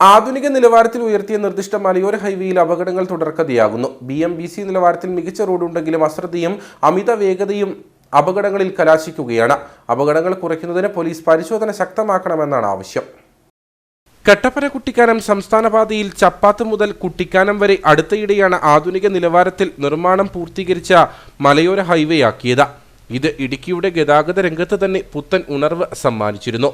ആധുനിക നിലവാരത്തിൽ ഉയർത്തിയ നിർദ്ദിഷ്ട മലയോര ഹൈവേയിൽ അപകടങ്ങൾ തുടർക്കഥയാകുന്നു. ബി എം ബി സി നിലവാരത്തിൽ മികച്ച റോഡുണ്ടെങ്കിലും അശ്രദ്ധയും അമിത വേഗതയും അപകടങ്ങളിൽ കലാശിക്കുകയാണ്. അപകടങ്ങൾ കുറയ്ക്കുന്നതിന് പോലീസ് പരിശോധന ശക്തമാക്കണമെന്നാണ് ആവശ്യം. കട്ടപ്പന കുട്ടിക്കാനം സംസ്ഥാന പാതയിൽ ചപ്പാത്ത് മുതൽ കുട്ടിക്കാനം വരെ അടുത്തയിടെയാണ് ആധുനിക നിലവാരത്തിൽ നിർമ്മാണം പൂർത്തീകരിച്ച മലയോര ഹൈവേ ആക്കിയത് ഇത് ഇടുക്കിയുടെ ഗതാഗത രംഗത്ത് തന്നെ പുത്തൻ ഉണർവ് സമ്മാനിച്ചിരുന്നു.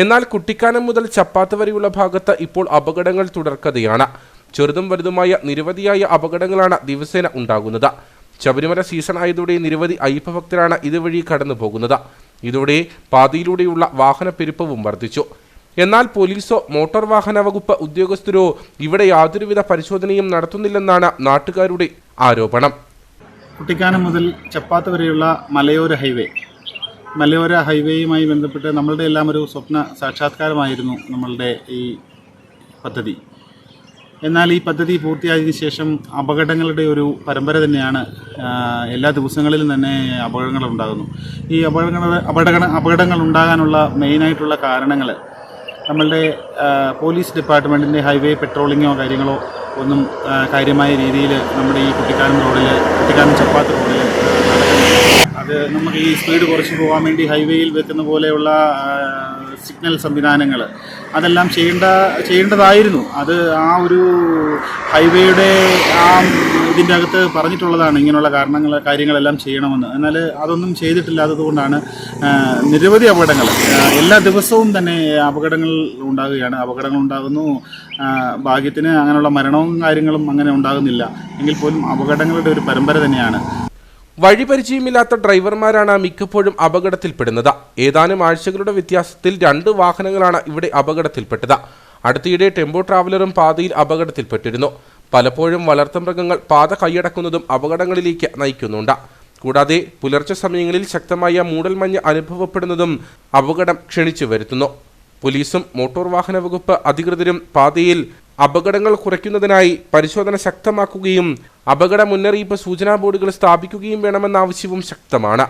എന്നാൽ കുട്ടിക്കാനം മുതൽ ചപ്പാത്ത് വരെയുള്ള ഭാഗത്ത് ഇപ്പോൾ അപകടങ്ങൾ തുടർക്കഥയാണ്. ചെറുതും വലുതുമായ നിരവധിയായ അപകടങ്ങളാണ് ദിവസേന ഉണ്ടാകുന്നത്. ശബരിമല സീസൺ ആയതോടെ നിരവധി അയ്യപ്പഭക്തരാണ് ഇതുവഴി കടന്നു പോകുന്നത് ഇതോടെ പാതയിലൂടെയുള്ള വാഹനപ്പെരുപ്പവും വർദ്ധിച്ചു. എന്നാൽ പോലീസോ മോട്ടോർ വാഹന വകുപ്പ് ഉദ്യോഗസ്ഥരോ ഇവിടെ യാതൊരുവിധ പരിശോധനയും നടത്തുന്നില്ലെന്നാണ് നാട്ടുകാരുടെ ആരോപണം. കുട്ടിക്കാനം മുതൽ ചപ്പാത്ത് വരെയുള്ള മലയോര ഹൈവേ മലയോര ഹൈവേയുമായി ബന്ധപ്പെട്ട് നമ്മളുടെ എല്ലാം ഒരു സ്വപ്ന സാക്ഷാത്കാരമായിരുന്നു നമ്മളുടെ ഈ പദ്ധതി. എന്നാൽ ഈ പദ്ധതി പൂർത്തിയായതിനു ശേഷം അപകടങ്ങളുടെ ഒരു പരമ്പര തന്നെയാണ് എല്ലാ ദിവസങ്ങളിലും തന്നെ അപകടങ്ങൾ ഉണ്ടാകുന്നു ഈ അപകടങ്ങൾ അപകട അപകടങ്ങൾ ഉണ്ടാകാനുള്ള മെയിനായിട്ടുള്ള കാരണങ്ങൾ നമ്മളുടെ പോലീസ് ഡിപ്പാർട്ട്മെന്റിന്റെ ഹൈവേ പെട്രോളിങ്ങോ കാര്യങ്ങളോ ഒന്നും കാര്യമായ രീതിയിൽ നമ്മുടെ ഈ കുട്ടിക്കാനം റോഡിൽ കുട്ടിക്കാനം ചപ്പാത്ത് റോഡിൽ അത് നമുക്ക് ഈ സ്പീഡ് കുറച്ച് പോകാൻ വേണ്ടി ഹൈവേയിൽ വെക്കുന്ന പോലെയുള്ള സിഗ്നൽ സംവിധാനങ്ങൾ അതെല്ലാം ചെയ്യേണ്ട ചെയ്യേണ്ടതായിരുന്നു. അത് ആ ഒരു ഹൈവേയുടെ ആ ഇതിന്റെ അകത്ത് പറഞ്ഞിട്ടുള്ളതാണ് ഇങ്ങനെയുള്ള കാരണങ്ങൾ കാര്യങ്ങളെല്ലാം ചെയ്യണമെന്ന്. എന്നാൽ അതൊന്നും ചെയ്തിട്ടില്ലാത്തത് കൊണ്ടാണ് ആ, നിരവധി അപകടങ്ങൾ. എല്ലാ ദിവസവും തന്നെ അപകടങ്ങൾ ഉണ്ടാകുകയാണ്. അപകടങ്ങൾ ഉണ്ടാകുന്നു. ഭാഗ്യത്തിന് അങ്ങനെയുള്ള മരണവും കാര്യങ്ങളും അങ്ങനെ ഉണ്ടാകുന്നില്ല. എങ്കിൽ പോലും അപകടങ്ങളുടെ ഒരു പരമ്പര തന്നെയാണ്. വഴിപരിചയമില്ലാത്ത ഡ്രൈവർമാരാണ് മിക്കപ്പോഴും അപകടത്തിൽപ്പെടുന്നത്. ഏതാനും ആഴ്ചകളുടെ വ്യത്യാസത്തിൽ രണ്ട് വാഹനങ്ങളാണ് ഇവിടെ അപകടത്തിൽപ്പെട്ടത്. അടുത്തിടെ ടെമ്പോ ട്രാവലറും പാതയിൽ അപകടത്തിൽപ്പെട്ടിരുന്നു. പലപ്പോഴും വളർത്തുമൃഗങ്ങൾ പാത കൈയടക്കുന്നതും അപകടങ്ങളിലേക്ക് നയിക്കുന്നുണ്ട്. കൂടാതെ പുലർച്ചെ സമയങ്ങളിൽ ശക്തമായ മൂടൽമഞ്ഞ് അനുഭവപ്പെടുന്നതും അപകടം ക്ഷണിച്ചു വരുത്തുന്നു. പോലീസും മോട്ടോർ വാഹന വകുപ്പ് അധികൃതരും പാതയിൽ അപകടങ്ങൾ കുറയ്ക്കുന്നതിനായി പരിശോധന ശക്തമാക്കുകയും അപകട മുന്നറിയിപ്പ് സൂചനാ ബോർഡുകൾ സ്ഥാപിക്കുകയും വേണമെന്ന ആവശ്യവും ശക്തമാണ്